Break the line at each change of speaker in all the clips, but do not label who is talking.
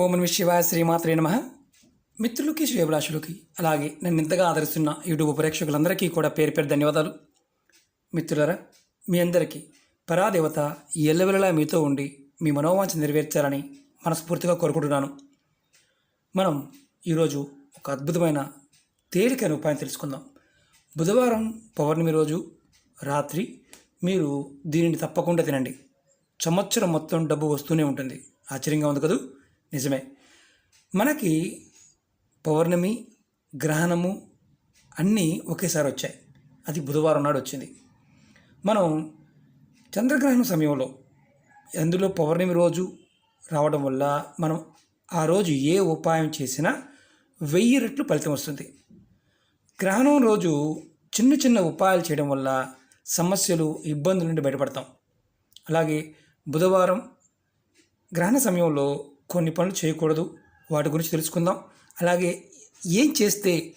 ఓం నమ శివాయ శ్రీమాత్రే నమ. మిత్రులకి శ్రేభిలాషులకి అలాగే నన్ను ఇంతగా ఆదరిస్తున్న యూట్యూబ్ ప్రేక్షకులందరికీ కూడా పేరు పేరు ధన్యవాదాలు. మిత్రులరా మీ అందరికీ పరాదేవత ఎల్లవెల్లలా మీతో ఉండి మీ మనోవాంఛ నెరవేర్చాలని మనస్ఫూర్తిగా కోరుకుంటున్నాను. మనం ఈరోజు ఒక అద్భుతమైన తేలికైన ఉపాయం తెలుసుకుందాం. బుధవారం పౌర్ణమి రోజు రాత్రి మీరు దీనిని తప్పకుండా తినండి. సంవత్సరం మొత్తం డబ్బు వస్తూనే ఉంటుంది. ఆశ్చర్యంగా ఉంది కదూ? నిజమే. మనకి పౌర్ణమి గ్రహణము అన్నీ ఒకేసారి వచ్చాయి. అది బుధవారం నాడు వచ్చింది. మనం చంద్రగ్రహణం సమయంలో అందులో పౌర్ణమి రోజు రావడం వల్ల మనం ఆ రోజు ఏ ఉపాయం చేసినా వెయ్యి రెట్లు ఫలితం వస్తుంది. గ్రహణం రోజు చిన్న చిన్న ఉపాయాలు చేయడం వల్ల సమస్యలు ఇబ్బందుల నుండి బయటపడతాం. అలాగే బుధవారం గ్రహణ సమయంలో కొన్ని పనులు చేయకూడదు. వాటి గురించి తెలుసుకుందాం. అలాగే ఏం చేస్తే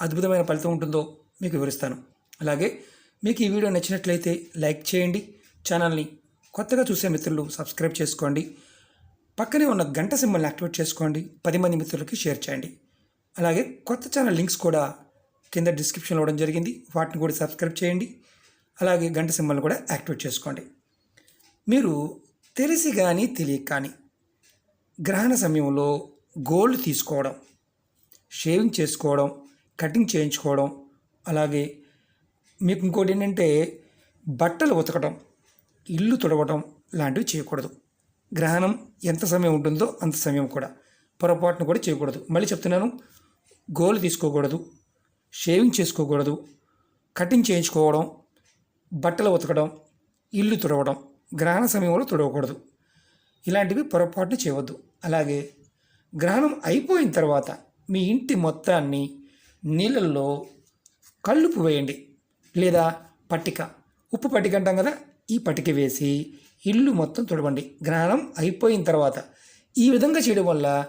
అద్భుతమైన ఫలితం ఉంటుందో మీకు వివరిస్తాను. అలాగే మీకు ఈ వీడియో నచ్చినట్లయితే లైక్ చేయండి. ఛానల్ని కొత్తగా చూసే మిత్రులు సబ్స్క్రైబ్ చేసుకోండి. పక్కనే ఉన్న గంట సింబల్ని యాక్టివేట్ చేసుకోండి. పది మంది మిత్రులకి షేర్ చేయండి. అలాగే కొత్త ఛానల్ లింక్స్ కూడా కింద డిస్క్రిప్షన్లో ఇవ్వడం జరిగింది. వాటిని కూడా సబ్స్క్రైబ్ చేయండి. అలాగే గంట సింబల్ని కూడా యాక్టివేట్ చేసుకోండి. మీరు తెలిసి కానీ తెలియక కానీ గ్రహణ సమయంలో గోల్డ్ తీసుకోవడం షేవింగ్ చేసుకోవడం కటింగ్ చేయించుకోవడం అలాగే మీకు ఇంకోటి ఏంటంటే బట్టలు ఉతకడం ఇల్లు తుడవడం లాంటివి చేయకూడదు. గ్రహణం ఎంత సమయం ఉంటుందో అంత సమయం కూడా పొరపాటును కూడా చేయకూడదు. మళ్ళీ చెప్తున్నాను గోలు తీసుకోకూడదు షేవింగ్ చేసుకోకూడదు కటింగ్ చేయించుకోవడం బట్టలు ఉతకడం ఇల్లు తుడవడం గ్రహణ సమయంలో తుడవకూడదు. ఇలాంటివి పొరపాటున చేయవద్దు. అలాగే గ్రహణం అయిపోయిన తర్వాత మీ ఇంటి మొత్తాన్ని నీళ్ళల్లో కల్లుపు వేయండి. లేదా పట్టిక. ఉప్పు పట్టిక అంటాం కదా ఈ పట్టిక వేసి ఇల్లు మొత్తం తుడవండి. గ్రహణం అయిపోయిన తర్వాత ఈ విధంగా చేయడం వల్ల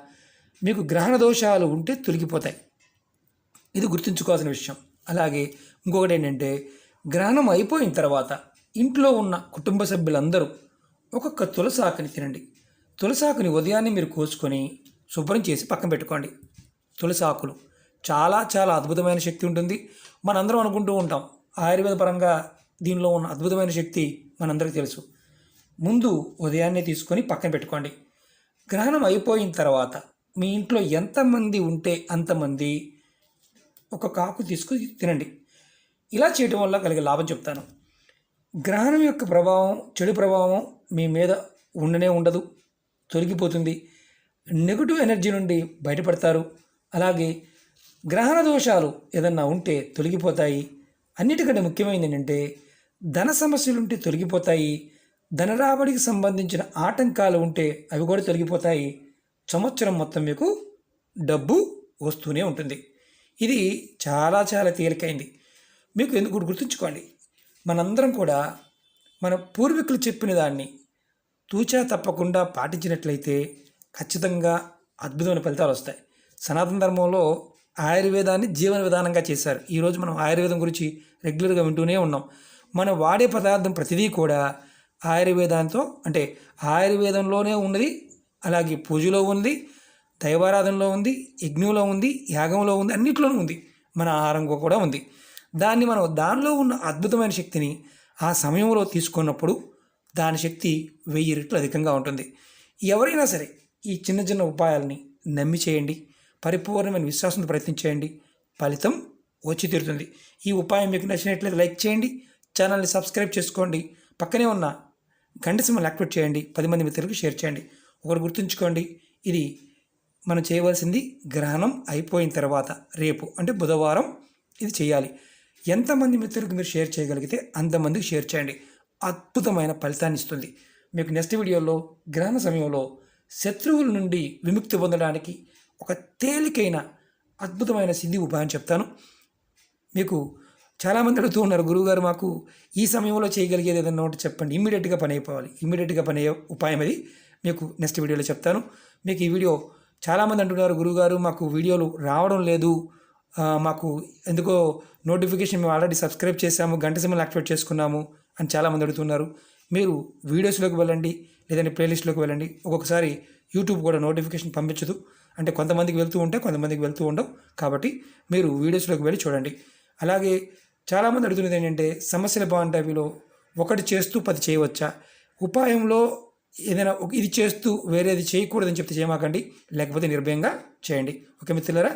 మీకు గ్రహణ దోషాలు ఉంటే తొలగిపోతాయి. ఇది గుర్తుంచుకోవాల్సిన విషయం. అలాగే ఇంకొకటి ఏంటంటే గ్రహణం అయిపోయిన తర్వాత ఇంట్లో ఉన్న కుటుంబ సభ్యులందరూ ఒక్కొక్క తులసాకుని తినండి. తులసాకుని ఉదయాన్నే మీరు కోసుకొని శుభ్రం చేసి పక్కన పెట్టుకోండి. తులసాకులు చాలా చాలా అద్భుతమైన శక్తి ఉంటుంది. మనందరం అనుకుంటూ ఉంటాం ఆయుర్వేద పరంగా దీనిలో ఉన్న అద్భుతమైన శక్తి మనందరికీ తెలుసు. ముందు ఉదయాన్నే తీసుకొని పక్కన పెట్టుకోండి. గ్రహణం అయిపోయిన తర్వాత మీ ఇంట్లో ఎంతమంది ఉంటే అంతమంది ఒక కాకు తీసుకుని తినండి. ఇలా చేయటం వల్ల కలిగే లాభం చెప్తాను. గ్రహణం యొక్క ప్రభావం చెడు ప్రభావం మీ మీద ఉండనే ఉండదు. తొలగిపోతుంది. నెగిటివ్ ఎనర్జీ నుండి బయటపడతారు. అలాగే గ్రహణ దోషాలు ఏదన్నా ఉంటే తొలగిపోతాయి. అన్నిటికంటే ముఖ్యమైనది ఏంటంటే ధన సమస్యలు ఉంటే తొలగిపోతాయి. ధన రాబడికి సంబంధించిన ఆటంకాలు ఉంటే అవి కూడా తొలగిపోతాయి. సంవత్సరం మొత్తం మీకు డబ్బు వస్తూనే ఉంటుంది. ఇది చాలా చాలా తేలికైంది. మీకు ఎందుకు గుర్తుంచుకోండి? మనందరం కూడా మన పూర్వీకులు చెప్పిన దాన్ని తూచా తప్పకుండా పాటించినట్లయితే ఖచ్చితంగా అద్భుతమైన ఫలితాలు వస్తాయి. సనాతన ధర్మంలో ఆయుర్వేదాన్ని జీవన విధానంగా చేశారు. ఈరోజు మనం ఆయుర్వేదం గురించి రెగ్యులర్గా వింటూనే ఉన్నాం. మనం వాడే పదార్థం ప్రతిదీ కూడా ఆయుర్వేదంతో అంటే ఆయుర్వేదంలోనే ఉన్నది అలాగే పూజలో ఉంది దైవారాధనలో ఉంది యజ్ఞంలో ఉంది యాగంలో ఉంది అన్నిట్లోనూ ఉంది. మన ఆహారంగా కూడా ఉంది. దాన్ని మనం దానిలో ఉన్న అద్భుతమైన శక్తిని ఆ సమయంలో తీసుకున్నప్పుడు దాని శక్తి వెయ్యి రెట్లు అధికంగా ఉంటుంది. ఎవరైనా సరే ఈ చిన్న చిన్న ఉపాయాలని నమ్మి చేయండి. పరిపూర్ణమైన విశ్వాసంతో ప్రయత్నించేయండి ఫలితం వచ్చి తీరుతుంది. ఈ ఉపాయం మీకు నచ్చినట్లయితే లైక్ చేయండి. ఛానల్ని సబ్స్క్రైబ్ చేసుకోండి. పక్కనే ఉన్న గంట సింహలు యాక్టివేట్ చేయండి. పది మంది మిత్రులకు షేర్ చేయండి. ఒకరు గుర్తుంచుకోండి. ఇది మనం చేయవలసింది గ్రహణం అయిపోయిన తర్వాత రేపు అంటే బుధవారం ఇది చేయాలి. ఎంతమంది మిత్రులకు మీరు షేర్ చేయగలిగితే అంతమందికి షేర్ చేయండి. అద్భుతమైన ఫలితాన్ని ఇస్తుంది. మీకు నెక్స్ట్ వీడియోలో గ్రహణ సమయంలో శత్రువుల నుండి విముక్తి పొందడానికి ఒక తేలికైన అద్భుతమైన సిద్ధి ఉపాయం చెప్తాను. మీకు చాలామంది అడుగుతూ ఉన్నారు గురువుగారు మాకు ఈ సమయంలో చేయగలిగేది ఏదైనా ఒకటి చెప్పండి. ఇమ్మీడియట్గా పని అయిపోవాలి. ఇమ్మీడియట్గా పని అయ్యే ఉపాయం అది. మీకు నెక్స్ట్ వీడియోలో చెప్తాను. మీకు ఈ వీడియో చాలామంది అంటున్నారు గురువుగారు మాకు వీడియోలు రావడం లేదు. మాకు ఎందుకో నోటిఫికేషన్ మేము ఆల్రెడీ సబ్స్క్రైబ్ చేశాము గంట సిమ్మలు యాక్టివేట్ చేసుకున్నాము అని చాలామంది అడుగుతున్నారు. మీరు వీడియోస్లోకి వెళ్ళండి లేదంటే ప్లేలిస్ట్లోకి వెళ్ళండి. ఒక్కొక్కసారి యూట్యూబ్ కూడా నోటిఫికేషన్ పంపించదు. అంటే కొంతమందికి వెళ్తూ ఉంటే కొంతమందికి వెళ్తూ ఉండవు. కాబట్టి మీరు వీడియోస్లోకి వెళ్ళి చూడండి. అలాగే చాలామంది అడుగుతున్నది ఏంటంటే సమస్యల బాగుంటావిలో ఒకటి చేస్తూ పది చేయవచ్చా? ఉపాయంలో ఏదైనా ఒక- ఇది చేస్తూ వేరేది చేయకూడదని చెప్తే చేయమాకండి లేకపోతే నిర్భయంగా చేయండి. ఓకే మిత్రులరా